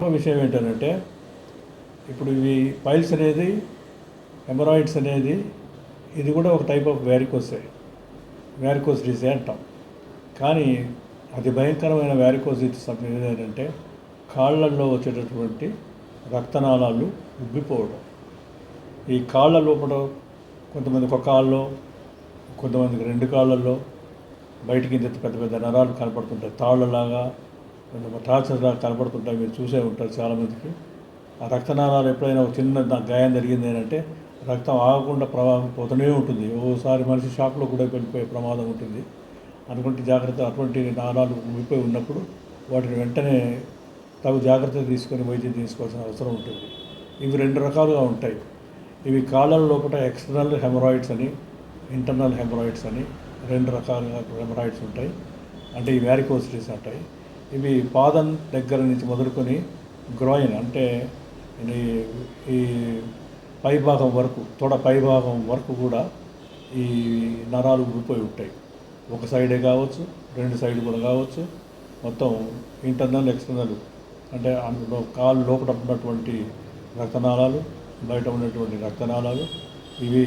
విషయం ఏంటంటే ఇప్పుడు ఇవి పైల్స్ అనేది హెమరాయిడ్స్ అనేది ఇది కూడా ఒక type of varicose varicose disease అంటాం. కానీ అతి భయంకరమైన వ్యారికోస్ సమయం ఏంటంటే కాళ్ళల్లో వచ్చేటటువంటి రక్తనాళాలు ఉబ్బిపోవడం. ఈ కాళ్ళ లోపల కొంతమంది ఒక కాళ్ళలో కొంతమందికి రెండు కాళ్ళల్లో బయటికి ఇంత పెద్ద పెద్ద నరాలు కనపడుతుంటాయి. తాళ్ళలాగా టార్చర్లా కనపడుతుంటాయి మీరు చూసే ఉంటారు చాలామందికి. ఆ రక్తనాళాలు ఎప్పుడైనా ఒక చిన్న గాయం జరిగింది అంటే రక్తం ఆగకుండా ప్రవాహం పోతూనే ఉంటుంది. ఓసారి మనిషి షాక్లో కూడా వెళ్ళిపోయే ప్రమాదం ఉంటుంది. అటువంటి జాగ్రత్త అటువంటి నాణాలు ఉండిపోయి ఉన్నప్పుడు వాటిని వెంటనే తగు జాగ్రత్త తీసుకొని వైద్యం తీసుకోవాల్సిన అవసరం ఉంటుంది. ఇవి రెండు రకాలుగా ఉంటాయి. ఇవి కాళ్ళ లోపల ఎక్స్టర్నల్ హెమరాయిడ్స్ అని ఇంటర్నల్ హెమరాయిడ్స్ అని రెండు రకాలుగా హెమరాయిడ్స్ ఉంటాయి. అంటే ఈ వ్యారికోసిటీస్ ఉంటాయి ఇవి పాదం దగ్గర నుంచి మొదలుకొని గ్రోయిన్ అంటే ఈ ఈ పైభాగం వరకు తొడ పైభాగం వరకు కూడా ఈ నరాలు ఊడిపోయి ఉంటాయి. ఒక సైడే కావచ్చు రెండు సైడ్ కూడా కావచ్చు. మొత్తం ఇంటర్నల్ ఎక్స్టర్నల్ అంటే అందులో కాలు లోపల ఉన్నటువంటి రక్తనాళాలు బయట ఉన్నటువంటి రక్తనాళాలు ఇవి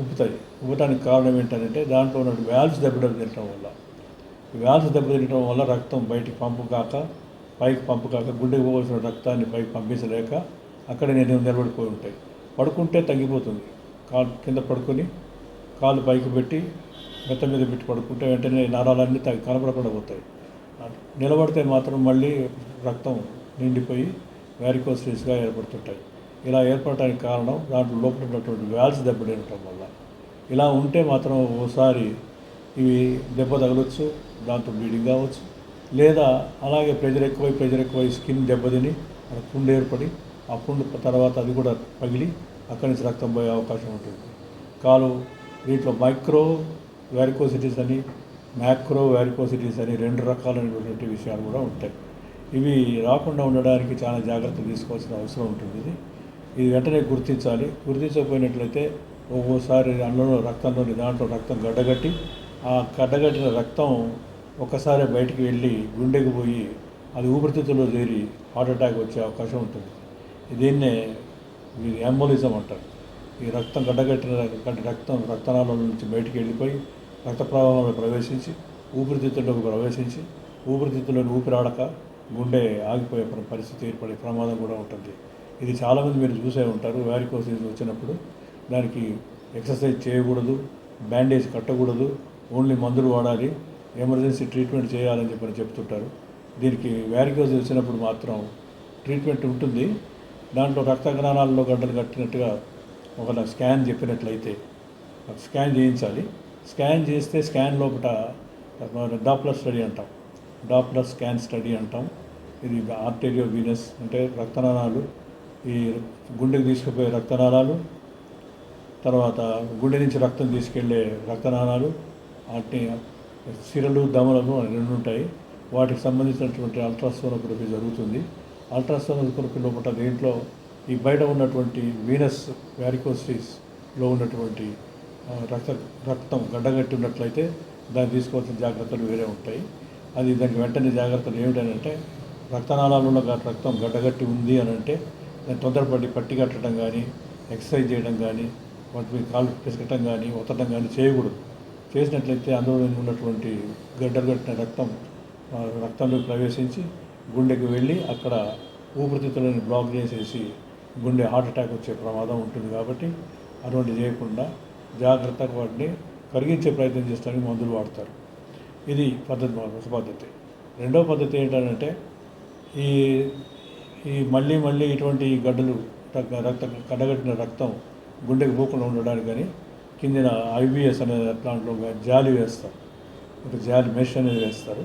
ఉబ్బుతాయి ఉబ్బటానికి కారణం ఏంటంటే దాంట్లో ఉన్న వ్యాల్వ్స్ దెబ్బతినటం వల్ల. వ్యాధి వ్యాల్వ్స్ దెబ్బతినటం వల్ల రక్తం బయటికి పంపు కాక పైకి పంపు కాక గుండెకి పోవాల్సిన రక్తాన్ని పైకి పంపించలేక అక్కడ నేను నిలబడిపోయి ఉంటాయి పడుకుంటే తగ్గిపోతుంది. కాలు కింద పడుకొని కాలు పైకి పెట్టి మెత్త మీద పెట్టి పడుకుంటే వెంటనే నరాలన్నీ తగ్గి కనపడకుండా పోతాయి. నిలబడితే మాత్రం మళ్ళీ రక్తం నిండిపోయి వ్యారికోసిస్గా ఏర్పడుతుంటాయి. ఇలా ఏర్పడటానికి కారణం దాంట్లో లోపల ఉన్నటువంటి వ్యాల్స్ దెబ్బతినటం వల్ల. ఇలా ఉంటే మాత్రం ఓసారి ఇవి దెబ్బ తగలొచ్చు దాంతో బ్లీడింగ్ కావచ్చు. లేదా అలాగే ప్రెజర్ ఎక్కువై ప్రెజర్ ఎక్కువై స్కిన్ దెబ్బతిని అక్కడ పుండు ఏర్పడి ఆ పుండు తర్వాత అది కూడా పగిలి అక్కడి నుంచి రక్తం పోయే అవకాశం ఉంటుంది. కాలు దీంట్లో మైక్రో వ్యారికోసిటీస్ అని మ్యాక్రో వ్యారికోసిటీస్ అని రెండు రకాలైనటువంటి విషయాలు కూడా ఉంటాయి. ఇవి రాకుండా ఉండడానికి చాలా జాగ్రత్త తీసుకోవాల్సిన అవసరం ఉంటుంది ఇది. ఇది వెంటనే గుర్తించాలి. గుర్తించకపోయినట్లయితే ఒక్కోసారి అందులో రక్తంలోని దాంట్లో రక్తం గడ్డగట్టి ఆ కడ్డగట్టిన రక్తం ఒక్కసారి బయటికి వెళ్ళి గుండెకి పోయి అది ఊపిరితిత్తుల్లో చేరి హార్ట్ అటాక్ వచ్చే అవకాశం ఉంటుంది. దీన్నే మీరు ఎంబోలిజం అంటారు. ఈ రక్తం గడ్డగట్టిన రక్తం రక్తనాళాల నుంచి బయటికి వెళ్ళిపోయి రక్త ప్రవాహంలో ప్రవేశించి ఊపిరితిత్తుల్లోకి ప్రవేశించి ఊపిరితిత్తులను ఊపిరాడక గుండె ఆగిపోయే ప్ర- పరిస్థితి ఏర్పడే ప్రమాదం కూడా ఉంటుంది. ఇది చాలామంది మీరు చూసే ఉంటారు. వ్యారికోసిస్ వచ్చినప్పుడు దానికి ఎక్సర్సైజ్ చేయకూడదు బ్యాండేజ్ కట్టకూడదు ఓన్లీ మందులు వాడాలి ఎమర్జెన్సీ ట్రీట్మెంట్ చేయాలని చెప్పని చెప్తుంటారు. దీనికి వ్యారికోజ్ వచ్చినప్పుడు మాత్రం ట్రీట్మెంట్ ఉంటుంది. దాంట్లో రక్త కణాలలో గడ్డలు కట్టినట్టుగా ఒక స్కాన్ చెప్పినట్లయితే స్కాన్ చేయించాలి. స్కాన్ చేస్తే స్కాన్ లోపల డాప్లర్ స్టడీ అంటాం. డాప్లర్ స్కాన్ స్టడీ అంటాం. ఇది ఆర్టేరియో వీనస్ అంటే రక్తనాళాలు. ఈ గుండెకి తీసుకుపోయే రక్తనాళాలు తర్వాత గుండె నుంచి రక్తం తీసుకెళ్ళే రక్తనాళాలు వాటిని సిరలు దమలను రెండు ఉంటాయి. వాటికి సంబంధించినటువంటి అల్ట్రాసోనోగ్రఫీ జరుగుతుంది. అల్ట్రాసోనోగ్రఫీ లోపల దీంట్లో ఈ బయట ఉన్నటువంటి వీనస్ వ్యారికోసిస్లో ఉన్నటువంటి రక్త రక్తం గడ్డగట్టి ఉన్నట్లయితే దాన్ని తీసుకోవాల్సిన జాగ్రత్తలు వేరే ఉంటాయి. అది దానికి వెంటనే జాగ్రత్తలు ఏమిటంటే రక్తనాళాలలో గ- రక్తం గడ్డగట్టి ఉంది అని అంటే దాన్ని తొందరపడి పట్టి కట్టడం కానీ ఎక్సర్సైజ్ చేయడం కానీ వాటి మీద కాళ్ళు పిసకటం కానీ ఒత్తడం కానీ చేయకూడదు. చేసినట్లయితే అందులో ఉన్నటువంటి గడ్డలు కట్టిన రక్తం రక్తంలో ప్రవేశించి గుండెకి వెళ్ళి అక్కడ ఊపిరితిత్తులను బ్లాక్ చేసేసి గుండె హార్ట్ అటాక్ వచ్చే ప్రమాదం ఉంటుంది కాబట్టి అటువంటి చేయకుండా జాగ్రత్తగా వాటిని కరిగించే ప్రయత్నం చేస్తానికి మందులు వాడతారు. ఇది పద్ధతి పద్ధతి. రెండో పద్ధతి ఏంటంటే ఈ ఈ మళ్ళీ మళ్ళీ ఇటువంటి గడ్డలు రక్త రక్త కడగట్టిన రక్తం గుండెకి పోకుండా ఉండడానికి కానీ కిందిన ఐబిఎస్ అనే ప్లాంట్లో జాలి వేస్తారు. ఒక జాలి మెష్ అనేది వేస్తారు.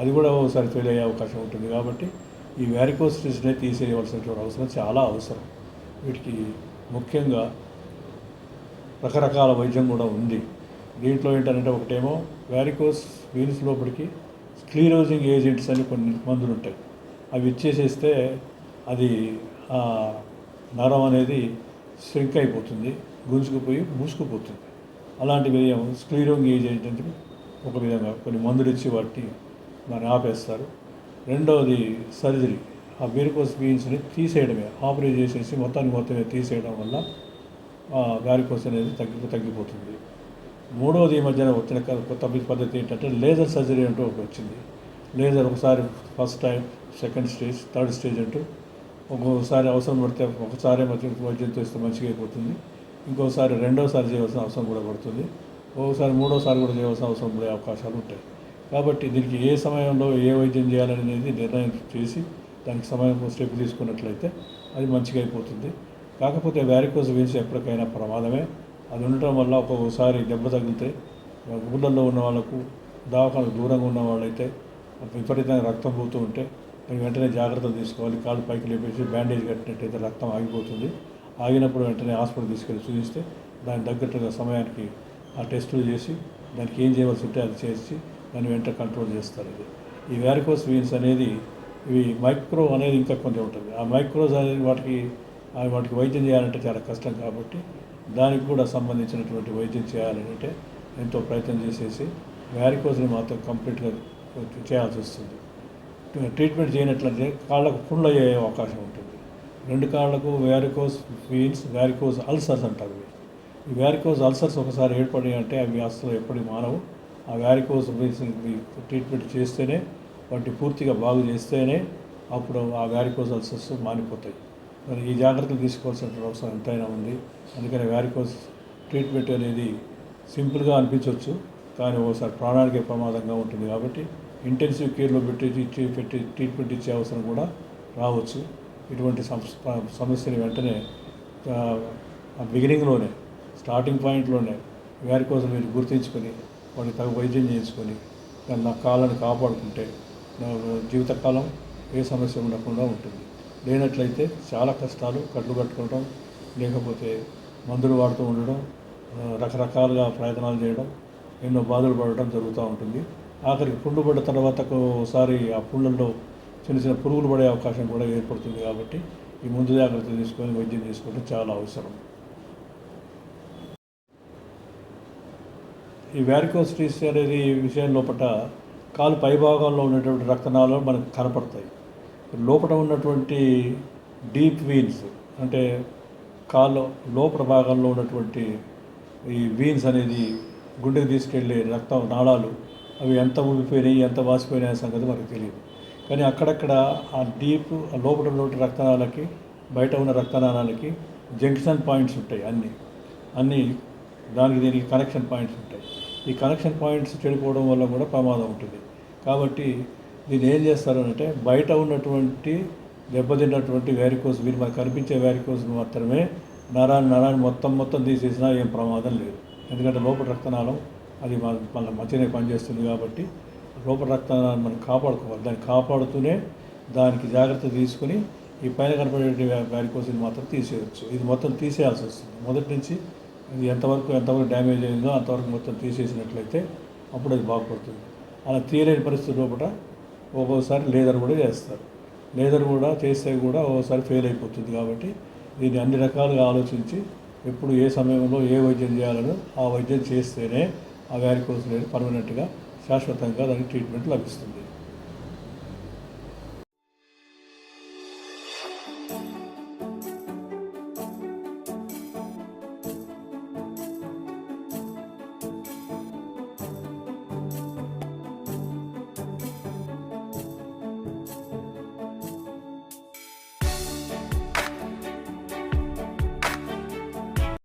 అది కూడా ఒకసారి ఫెయిల్ అయ్యే అవకాశం ఉంటుంది కాబట్టి ఈ వ్యారికోసిటీస్నే తీసేయవలసినటువంటి అవసరం చాలా అవసరం. వీటికి ముఖ్యంగా రకరకాల వైద్యం కూడా ఉంది. దీంట్లో ఏంటంటే ఒకటేమో వ్యారికోస్ వీన్స్ లోపలికి స్క్లీరోజింగ్ ఏజెంట్స్ అని కొన్ని మందులు ఉంటాయి. అవి ఇచ్చేసేస్తే అది ఆ నరం అనేది శ్రింక్ అయిపోతుంది గుంజుకుపోయి మూసుకుపోతుంది. అలాంటివి ఏమో స్క్లీరోంగ్ ఏజ్ ఏంటంటే ఒక విధంగా కొన్ని మందులు ఇచ్చి వాటిని దాన్ని ఆపేస్తారు. రెండవది సర్జరీ. ఆ వెరికోస్ బీన్స్ని తీసేయడమే ఆపరేట్ చేసేసి మొత్తానికి మొత్తమే తీసేయడం వల్ల వ్యారికోస్ అనేది తగ్గి తగ్గిపోతుంది. మూడవది ఈ మధ్యన వచ్చిన కొత్త పద్ధతి ఏంటంటే లేజర్ సర్జరీ అంటూ ఒకటి వచ్చింది. లేజర్ ఒకసారి first time second stage third stage అంటూ ఒక్కొక్కసారి అవసరం పడితే ఒకసారి వైద్యం చేస్తే మంచిగా అయిపోతుంది. ఇంకోసారి రెండోసారి చేయవలసిన అవసరం కూడా పడుతుంది. ఒక్కోసారి మూడోసారి కూడా చేయవలసిన అవసరం పడే అవకాశాలు ఉంటాయి. కాబట్టి దీనికి ఏ సమయంలో ఏ వైద్యం చేయాలనేది నిర్ణయం చేసి దానికి సమయం స్టెప్ తీసుకున్నట్లయితే అది మంచిగా అయిపోతుంది. కాకపోతే వ్యారికోస్ వేసి ఎప్పటికైనా ప్రమాదమే. అది ఉండటం వల్ల ఒక్కొక్కసారి దెబ్బ తగిలితే ఊళ్ళల్లో ఉన్న వాళ్ళకు దవాఖానకు దూరంగా ఉన్న వాళ్ళైతే విపరీతంగా రక్తం పోతూ ఉంటే మరి వెంటనే జాగ్రత్తలు తీసుకోవాలి. కాళ్ళు పైకి లేపేసి బ్యాండేజ్ కట్టినట్టయితే రక్తం ఆగిపోతుంది. ఆగినప్పుడు వెంటనే హాస్పిటల్ తీసుకెళ్ళి చూపిస్తే దానికి తగ్గట్టుగా సమయానికి ఆ టెస్టులు చేసి దానికి ఏం చేయవలసి ఉంటే అది చేసి దాన్ని వెంట కంట్రోల్ చేస్తారు ఇది. ఈ వ్యారికోస్ వీన్స్ అనేది ఇవి మైక్రో అనేది ఇంకా కొంచెం ఉంటుంది. ఆ మైక్రోస్ అనేది వాటికి ఆ వాటికి వైద్యం చేయాలంటే చాలా కష్టం కాబట్టి దానికి కూడా సంబంధించినటువంటి వైద్యం చేయాలంటే ఎంతో ప్రయత్నం చేసేసి వ్యారికోస్ని మాత్రం కంప్లీట్గా చేయాల్సి వస్తుంది. ట్రీట్మెంట్ చేయనట్లయితే కాళ్ళకు పుండ్లు అయ్యే అవకాశం ఉంటుంది. రెండు కాళ్ళకు వ్యారికోస్ ఫీన్స్ వ్యారికోస్ అల్సర్స్ అంటారు ఈ వ్యారికోస్ అల్సర్స్ ఒకసారి ఏర్పడి అంటే అవి అసలు ఎప్పటికీ మానవు. ఆ వ్యారికోస్ వీన్స్ ట్రీట్మెంట్ చేస్తేనే వాటిని పూర్తిగా బాగు చేస్తేనే అప్పుడు ఆ వ్యారికోస్ అల్సర్స్ మానిపోతాయి. మరి ఈ జాగ్రత్తలు తీసుకోవాల్సిన అవసరం ఎంతైనా ఉంది. అందుకని వ్యారికోస్ ట్రీట్మెంట్ అనేది సింపుల్గా అనిపించవచ్చు కానీ ఒకసారి ప్రాణానికే ప్రమాదంగా ఉంటుంది కాబట్టి ఇంటెన్సివ్ కేర్లో పెట్టి పెట్టి ట్రీట్మెంట్ ఇచ్చే అవసరం కూడా రావచ్చు. ఇటువంటి సమస్యని వెంటనే బిగినింగ్లోనే స్టార్టింగ్ పాయింట్లోనే వారి కోసం మీరు గుర్తించుకొని వాడికి తగు వైద్యం చేయించుకొని దాన్ని నా కాళ్ళని కాపాడుకుంటే నా జీవితకాలం ఏ సమస్య ఉండకుండా ఉంటుంది. లేనట్లయితే చాలా కష్టాలు కట్లు కట్టుకోవడం లేకపోతే మందులు వాడుతూ ఉండడం రకరకాలుగా ప్రయత్నాలు చేయడం ఎన్నో బాధలు పడటం జరుగుతూ ఉంటుంది. ఆఖరికి పుండు పడ్డ తర్వాత ఒకసారి ఆ పుండ్లలో చిన్న చిన్న పురుగులు పడే అవకాశం కూడా ఏర్పడుతుంది కాబట్టి ఈ ముందు జాగ్రత్తలు తీసుకొని వైద్యం చేసుకోవడం చాలా అవసరం. ఈ వ్యారికోస్టీస్ అనేది విషయం లోపల కాలు పైభాగంలో ఉన్నటువంటి రక్తనాళాలు మనకు కనపడతాయి. లోపల ఉన్నటువంటి డీప్ వీన్స్ అంటే కాలు లోపల భాగంలో ఉన్నటువంటి ఈ వీన్స్ అనేది గుండెకి తీసుకెళ్ళే రక్త నాళాలు అవి ఎంత ఊగిపోయినాయి ఎంత వాసిపోయినాయి సంగతి మనకు తెలియదు. కానీ అక్కడక్కడ ఆ డీప్ ఆ లోపల ఉన్నటువంటి రక్తనాళాలకి బయట ఉన్న రక్తనాళాలకి జంక్షన్ పాయింట్స్ ఉంటాయి అన్నీ. అన్నీ దానికి దీనికి కనెక్షన్ పాయింట్స్ ఉంటాయి. ఈ కనెక్షన్ పాయింట్స్ చెడిపోవడం వల్ల కూడా ప్రమాదం ఉంటుంది. కాబట్టి దీన్ని ఏం చేస్తారు అంటే బయట ఉన్నటువంటి దెబ్బతిన్నటువంటి వ్యారికోస్ వీరు మనకు కనిపించే వ్యారికోస్ మాత్రమే నరాన్ని నరాన్ని మొత్తం మొత్తం తీసేసినా ఏం ప్రమాదం లేదు. ఎందుకంటే లోపల రక్తనాళం అది మన మన మంచిగానే పనిచేస్తుంది కాబట్టి లోపల మనం కాపాడుకోవాలి. దాన్ని కాపాడుతూనే దానికి జాగ్రత్త తీసుకుని ఈ పైన కనపడే కోసం మాత్రం తీసేయచ్చు. ఇది మొత్తం తీసేయాల్సి వస్తుంది. మొదటి నుంచి ఇది ఎంతవరకు ఎంతవరకు డ్యామేజ్ అయిందో అంతవరకు మొత్తం తీసేసినట్లయితే అప్పుడు అది బాగుపడుతుంది. అలా తీయలేని పరిస్థితి లోపల ఒక్కోసారి లేదర్ కూడా చేస్తారు. లేదర్ కూడా చేస్తే కూడా ఒక్కోసారి ఫెయిల్ అయిపోతుంది కాబట్టి దీన్ని అన్ని రకాలుగా ఆలోచించి ఎప్పుడు ఏ సమయంలో ఏ వైద్యం చేయాలనో ఆ వైద్యం చేస్తేనే ఆ వ్యారికోజ్ అనేది పర్మనెంట్గా శాశ్వతంగా దానికి ట్రీట్మెంట్ లభిస్తుంది.